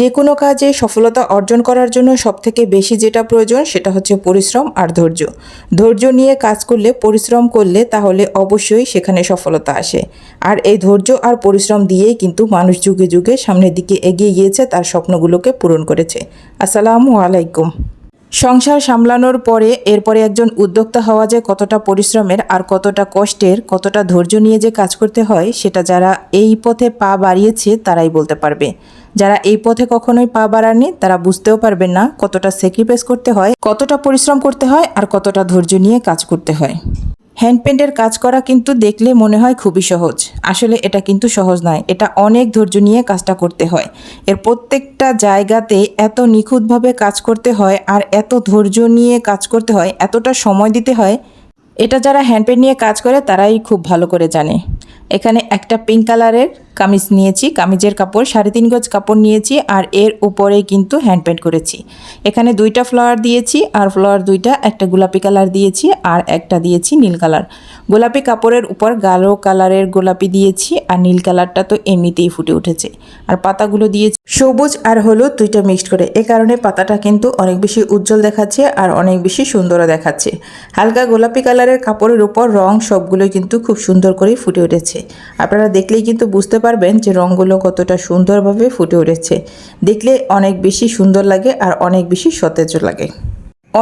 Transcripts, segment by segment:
যে কোনো কাজে সফলতা অর্জন করার জন্য সবথেকে বেশি যেটা প্রয়োজন সেটা হচ্ছে পরিশ্রম আর ধৈর্য। ধৈর্য নিয়ে কাজ করলে, পরিশ্রম করলে তাহলে অবশ্যই সেখানে সফলতা আসে। আর এই ধৈর্য আর পরিশ্রম দিয়েই কিন্তু মানুষ যুগে যুগে সামনের দিকে এগিয়ে গিয়েছে, তার স্বপ্নগুলোকে পূরণ করেছে। আসসালামু আলাইকুম। সংসার সামলানোর পরে এরপরে একজন উদ্যোক্তা হওয়া যে কতটা পরিশ্রমের আর কতটা কষ্টের, কতটা ধৈর্য নিয়ে যে কাজ করতে হয়, সেটা যারা এই পথে পা বাড়িয়েছে তারাই বলতে পারবে। যারা এই পথে কখনোই পা বাড়াননি, তারা বুঝতেও পারবেন না কতটা স্যাক্রিফাইস করতে হয়, কতটা পরিশ্রম করতে হয় আর কতটা ধৈর্য নিয়ে কাজ করতে হয়। হ্যান্ড পেন্টের কাজ করা কিন্তু দেখলে মনে হয় খুবই সহজ। আসলে এটা কিন্তু সহজ নয়, এটা অনেক ধৈর্য নিয়ে কাজটা করতে হয়। এর প্রত্যেকটা জায়গাতে এত নিখুঁতভাবে কাজ করতে হয় আর এত ধৈর্য নিয়ে কাজ করতে হয়, এতটা সময় দিতে হয়, এটা যারা হ্যান্ড পেন্ট নিয়ে কাজ করে তারাই খুব ভালো করে জানে। এখানে একটা পিঙ্ক কালারের কামিজ নিয়েছি, কামিজের কাপড়, সাড়ে তিন গজ কাপড় নিয়েছি আর এর উপরে কিন্তু হ্যান্ড পেন্ট করেছি। এখানে দুইটা ফ্লাওয়ার দিয়েছি আর ফ্লাওয়ার দুইটা, একটা গোলাপি কালার দিয়েছি আর একটা দিয়েছি নীল কালার গোলাপি কাপড়ের উপর গাঢ় কালারের গোলাপি দিয়েছি আর নীল কালারটা তো এমনিতেই ফুটে উঠেছে। আর পাতাগুলো দিয়েছি সবুজ আর হলুদ দুইটা মিক্সড করে। এ কারণে পাতাটা কিন্তু অনেক বেশি উজ্জ্বল দেখাচ্ছে আর অনেক বেশি সুন্দরও দেখাচ্ছে। হালকা গোলাপি কালারের কাপড়ের উপর রং সবগুলো কিন্তু খুব সুন্দর করে ফুটে উঠেছে। আপনারা দেখলেই কিন্তু বুঝতে পারবেন যে রঙগুলো কতটা সুন্দরভাবে ফুটে উঠেছে। দেখলে অনেক বেশি সুন্দর লাগে আর অনেক বেশি সতেজ লাগে।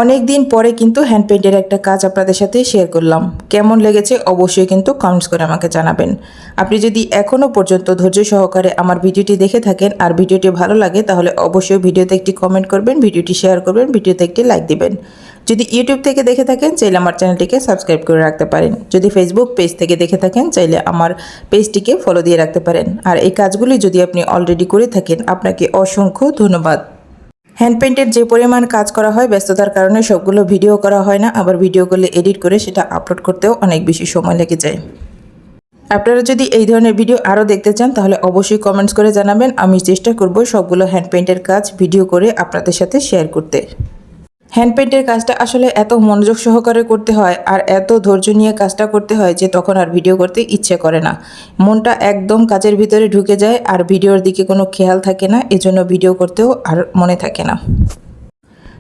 অনেক দিন পরে কিন্তু হ্যান্ড পেন্টের একটা কাজ আপনাদের সাথে শেয়ার করলাম। কেমন লেগেছে অবশ্যই কিন্তু কমেন্টস করে আমাকে জানাবেন। আপনি যদি এখনও পর্যন্ত ধৈর্য সহকারে আমার ভিডিওটি দেখে থাকেন আর ভিডিওটি ভালো লাগে তাহলে অবশ্যই ভিডিওতে একটি কমেন্ট করবেন, ভিডিওটি শেয়ার করবেন, ভিডিওতে একটি লাইক দিবেন। যদি ইউটিউব থেকে দেখে থাকেন, চাইলে আমার চ্যানেলটিকে সাবস্ক্রাইব করে রাখতে পারেন। যদি ফেসবুক পেজ থেকে দেখে থাকেন, চাইলে আমার পেজটিকে ফলো দিয়ে রাখতে পারেন। আর এই কাজগুলি যদি আপনি অলরেডি করে থাকেন, আপনাকে অসংখ্য ধন্যবাদ। হ্যান্ড পেন্টের যে পরিমাণ কাজ করা হয়, ব্যস্ততার কারণে সবগুলো ভিডিও করা হয় না। আবার ভিডিওগুলো এডিট করে সেটা আপলোড করতেও অনেক বেশি সময় লেগে যায়। আপনারা যদি এই ধরনের ভিডিও আরও দেখতে চান, তাহলে অবশ্যই কমেন্টস করে জানাবেন। আমি চেষ্টা করব সবগুলো হ্যান্ড পেন্টের কাজ ভিডিও করে আপনাদের সাথে শেয়ার করতে। হ্যান্ড পেন্টের কাজটা আসলে এত মনোযোগ সহকারে করতে হয় আর এত ধৈর্য নিয়ে কাজটা করতে হয় যে তখন আর ভিডিও করতে ইচ্ছে করে না। মনটা একদম কাজের ভিতরে ঢুকে যায় আর ভিডিওর দিকে কোনো খেয়াল থাকে না, এজন্য ভিডিও করতেও আর মনে থাকে না।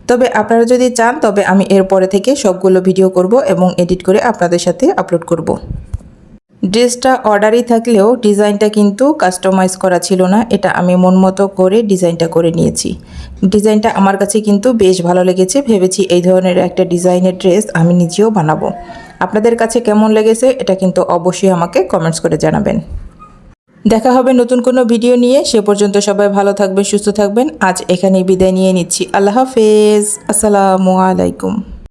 তবে আপনারা যদি চান, তবে আমি এরপরে থেকে সবগুলো ভিডিও করব এবং এডিট করে আপনাদের সাথে আপলোড করব। ড্রেসটা অর্ডারই থাকলেও ডিজাইনটা কিন্তু কাস্টমাইজ করা ছিল না। এটা আমি মন মতো করে ডিজাইনটা করে নিয়েছি। ডিজাইনটা আমার কাছে কিন্তু বেশ ভালো লেগেছে। ভেবেছি এই ধরনের একটা ডিজাইনের ড্রেস আমি নিজেও বানাবো। আপনাদের কাছে কেমন লেগেছে এটা কিন্তু অবশ্যই আমাকে কমেন্টস করে জানাবেন। দেখা হবে নতুন কোনো ভিডিও নিয়ে। সে পর্যন্ত সবাই ভালো থাকবেন, সুস্থ থাকবেন। আজ এখানেই বিদায় নিয়ে নিচ্ছি। আল্লাহ হাফেজ। আসসালামু আলাইকুম।